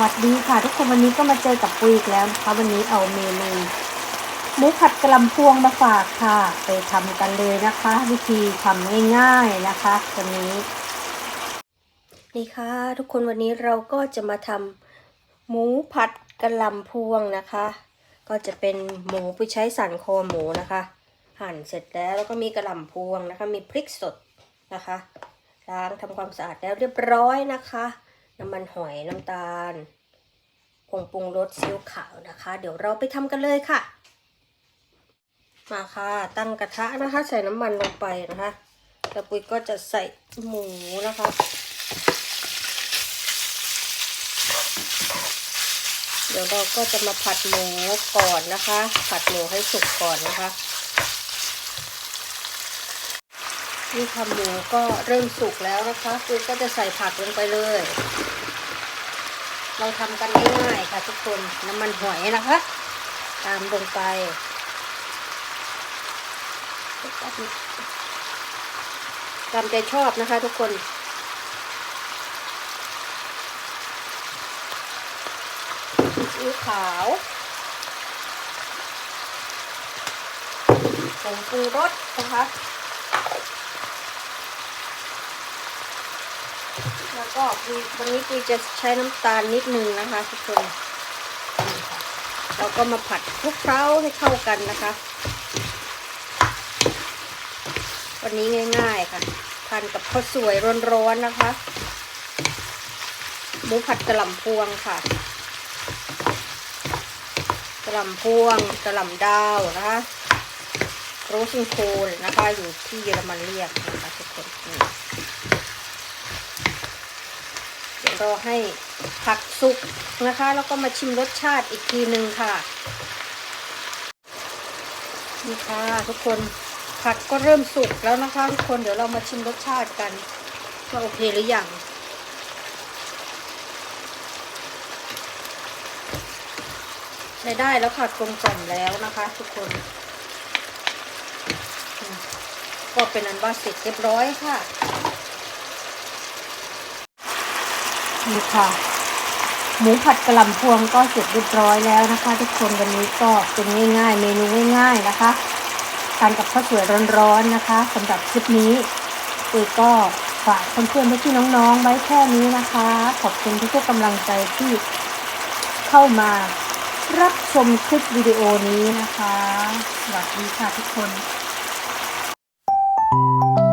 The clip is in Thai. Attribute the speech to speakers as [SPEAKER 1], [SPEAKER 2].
[SPEAKER 1] วัสดีค่ะ ทุกคนวันนี้ก็มาเจอกับปุยอีกแล้วนะคะวันนี้เอาเมนูหมูผัดกระลำพวงมาฝากค่ะ ไปทำกันเลยนะคะ วิธีทำง่ายๆนะคะวันนี้นี่ค่ะ ทุกคนวันนี้เราก็จะมาทำหมูผัดกระลำพวงนะคะ ก็จะเป็นหมูไปใช้สันคอหมูนะคะ หั่นเสร็จแล้วแล้วก็มีกระลำพวงนะคะ มีพริกสดนะคะล้างทำความสะอาดแล้วเรียบร้อยนะคะ น้ำมันหอยน้ำตาลผงปรุงรสซีอิ๊วขาวนะคะ เดี๋ยวเราไปทำกันเลยค่ะ มาค่ะ ตั้งกระทะนะคะ ใส่น้ำมันลงไปนะคะแล้วปุ้ยก็จะใส่หมูนะคะเดี๋ยวเราก็จะมาผัดหมูก่อนนะคะ ผัดหมูให้สุกก่อนนะคะ นี่ทำหมูก็เริ่มสุกแล้วนะคะปุ้ยก็จะใส่ผักลงไปเลย เราทำกันง่ายๆค่ะทุกคนน้ำมันหอยนะคะ ตามลงไปตามใจชอบนะคะทุกคนซีอิ๊วขาวผงปรุงรสนะคะ แล้วก็วันนี้ปุยจะใช้น้ำตาลนิดนึงนะคะทุกคนเราก็มาผัดคลุกเคล้าให้เข้ากันนะคะ วันนี้ง่าย ๆค่ะทานกับข้าวสวยร้อนๆนะคะหมูผัดกระหล่ำพวงค่ะกระหล่ำพวงกระหล่ำดาวนะคะโรซิงโคนนะคะอยู่ที่เยอรมันเรียกนะคะทุกคนนี่ รอให้ผักสุกนะคะ แล้วก็มาชิมรสชาติอีกทีหนึ่งค่ะ นี่ค่ะทุกคนผักก็เริ่มสุกแล้วนะคะทุกคนเดี๋ยวเรามาชิมรสชาติกันว่าโอเคหรือยังใช้ได้แล้วค่ะกลมกล่อมแล้วนะคะ ทุกคน ก็เป็นอันว่าเสร็จเรียบร้อยค่ะ นี่ค่ะ หมูผัดกระหล่ำพวงก็เสร็จเรียบร้อยแล้วนะคะ ทุกคนวันนี้ก็เป็นง่ายๆ เมนูง่าย ๆนะคะทานกับข้าวสวยร้อนๆนะคะสำหรับคลิปนี้ปุยก็ฝากเพื่อนๆพี่น้องๆไว้แค่นี้นะคะ ขอบคุณทุกๆกำลังใจที่เข้ามารับชมคลิปวิดีโอนี้นะคะ สวัสดีค่ะทุกคน